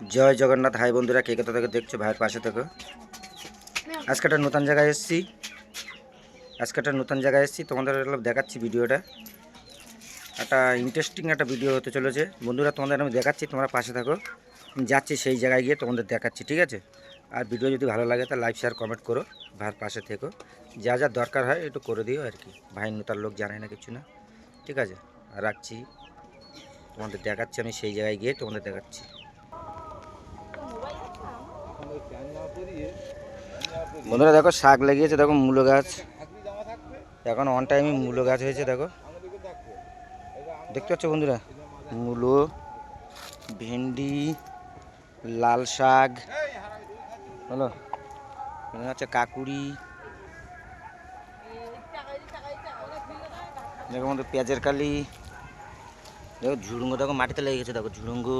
জয় Jagannath. High বন্ধুরা, কে কোথা থেকে দেখছ? ভাইয়ের পাশে থেকে। আজকে একটা নতুন জায়গায় এসেছি। আজকে একটা নতুন জায়গায় এসেছি। তোমাদের দেখাচ্ছি ভিডিওটা। একটা ইন্টারেস্টিং একটা ভিডিও হতে চলেছে। বন্ধুরা, তোমাদের আমি দেখাচ্ছি, তোমরা পাশে থাকো। যাচ্ছি সেই জায়গায় গিয়ে তোমাদের দেখাচ্ছি, ঠিক আছে? আর ভিডিও যদি ভালো লাগে তা লাইক শেয়ার কমেন্ট করো। ভাইয়ের পাশে থেকো। যা যা দরকার হয়, একটু করে দিও আর কি। ভাই নতার লোক জানে না কিছু না, ঠিক আছে? রাখছি। তোমাদের দেখাচ্ছি, আমি সেই জায়গায় গিয়ে তোমাদের দেখাচ্ছি। বন্ধুরা দেখো শাক লাগিয়েছে, দেখো মূলো গাছ। এখন অন টাইমে মূলো গাছ হয়েছে, দেখো। দেখতে পাচ্ছ বন্ধুরা? মূলো, ভেন্ডি, লাল শাক, হলো। হচ্ছে কাকুড়ি দেখো বন্ধু পেঁয়াজের কালি। দেখো ঝুড়ুঙ্গো, দেখো মাটিতে লেগে গেছে, দেখো ঝুড়ুঙ্গো।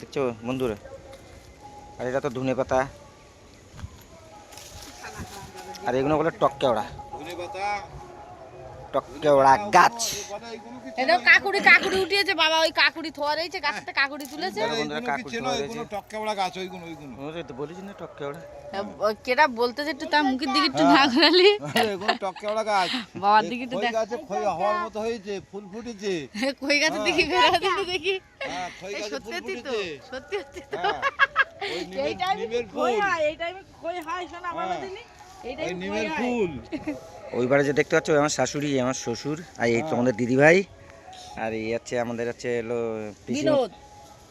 দেখছ বন্ধুরা? আর এটা তো ধনে পাতা। আর এগুলো বলে টককেওড়া টককেওড়া গাছ। এটা কাকুড়ি কাকুড়ি উঠিয়েছে বাবা ওই কাকুড়ি থোয়া রয়েছে গাছটা কাকুড়ি তুলেছে। দেখো বন্ধুরা কাকুড়ি গাছ ওইগুলো ওইগুলো। তো বলিস না টককেওড়া কেটা বলতেছে একটু তার মুখের দিকে একটু না ঘোরালি। এগুলো টক্কাবড়া গাছ। বাবার দিকে একটু দেখ। গাছে খই হওয়ার মতো হয়েছে ফুল ফুটেছে। কই গাছের দিকে ঘোরা দিতে দেখি। হ্যাঁ খই গাছে ফুল সত্যি তো ফুটেছে। সত্যি সত্যি তো। হ্যাঁ এই টাইমে কই হয় এই টাইমে কই হয় শোনা বাবা হ্যাঁ। নিমের ফুল। ওইবারে যে দেখতে পাচ্ছ আমার শাশুড়ি আমার শ্বশুর আর এই তোমাদের দিদিভাই আর এই হচ্ছে আমাদের হচ্ছে এলো পিসি বিনোদ।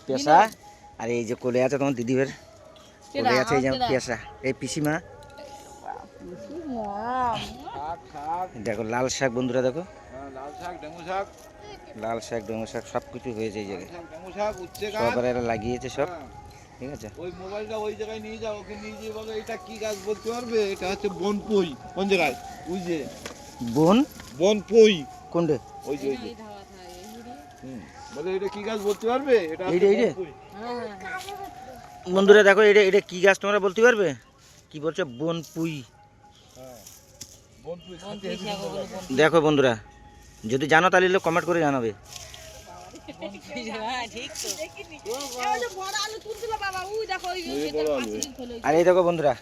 পেশা আর এই যে কোলে আছে তোমার দিদিভাইয়ের কোলে আছে এই যে পেশা এই পিসিমা। দেখো লাল শাক বন্ধুরা দেখো। হ্যাঁ, লাল শাক ডেঙ্গু শাক। লাল শাক ডোঙা শাক সব কিছু হয়েছে এই জায়গায়। ডেঙ্গু এরা লাগিয়েছে সব। হ্যাঁ, ঠিক আছে? ওই মোবাইলটা ওই জায়গায় নিয়ে যাও ওকে নিয়ে গিয়ে বলো এটা কি গাছ বলতে পারবে? এটা হচ্ছে বনপুই। কোন জায়গায়? ওই যে। বোন? বনপুই। কোনটে? ওই যে ওই যে। হুম। বলে এটা কি গাছ বলতে পারবে? এটা এইটা, এইটা? বন্ধুরা দেখো এটা এটা কি গাছ তোমরা বলতে পারবে? কি বলছো? বন পুই হ্যাঁ। বনপুই লাগে। দেখো বন্ধুরা যদি জানো তাহলে কমেন্ট করে জানাবে। আর এই দেখো বন্ধুরা।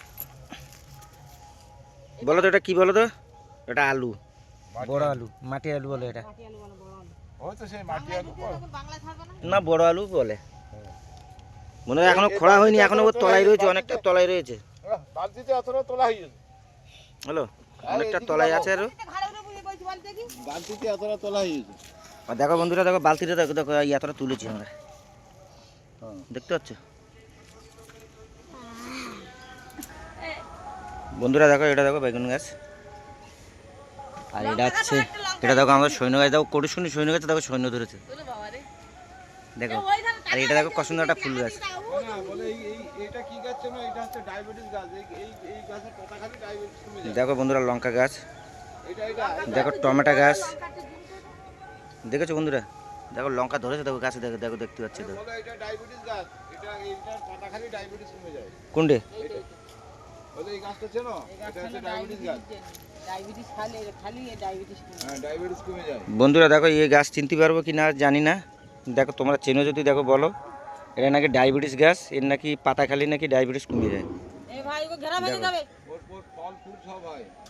বলো তো এটা কি বলো তো? এটা আলু। বড় আলু মাটি আলু বলে এটা। না না বড় আলু বলে। বন্ধুরা এখনও খোলা হয়নি এখনও ওর তলায় রয়েছে অনেকটা তলায় রয়েছে। হয়ে হ্যালো অনেকটা তলায় আছে আরও। বালতিতে এতটা তোলা হয়ে গেছে। আর দেখো বন্ধুরা, দেখো বালতিটা, দেখো দেখো, এই এতটা তুলেছি আমরা। দেখতে পাচ্ছ? বন্ধুরা, দেখো, এটা দেখো বেগুন গাছ। আর এটা হচ্ছে, এটা দেখো আমাদের সৈন্য গাছ, দেখো কটু শুনি সৈন্য গাছে, দেখো, সৈন্য ধরেছে। দেখো, আর এটা দেখো, কত সুন্দর একটা ফুল গাছ। দেখো বন্ধুরা, লঙ্কা গাছ। দেখো, টমেটো গাছ। দেখেছ বন্ধুরা? দেখো লঙ্কা ধরেছে দেখো গাছে দেখো দেখো দেখতে পাচ্ছি দেখো কোনটে? বলে এই গাছটা চেনো? এটা হচ্ছে ডায়াবেটিস গাছ। ডায়াবেটিস খালি খালি ডায়াবেটিস হ্যাঁ ডায়াবেটিস কমে যায়। বন্ধুরা দেখো এই গাছ চিনতে পারব কি না জানি না। দেখো তোমরা চেনো যদি দেখো বলো। এটা নাকি ডায়াবেটিস গাছ এর নাকি পাতা খালি নাকি ডায়াবেটিস কমে যায়।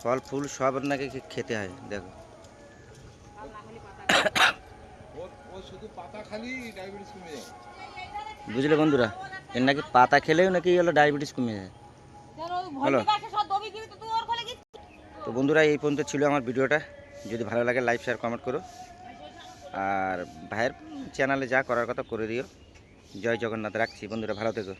ফল ফুল সব নাকি খেতে হয় দেখো। বুঝলে বন্ধুরা, এর নাকি পাতা খেলেও নাকি হলো ডায়াবেটিস কমে যায়। হ্যালো তো বন্ধুরা, এই পর্যন্ত ছিল আমার ভিডিওটা। যদি ভালো লাগে লাইক শেয়ার কমেন্ট করো। আর ভাইয়ের চ্যানেলে যা করার কথা করে দিও। জয় জগন্নাথ, রাখছি। বন্ধুরা, ভালো থেকো।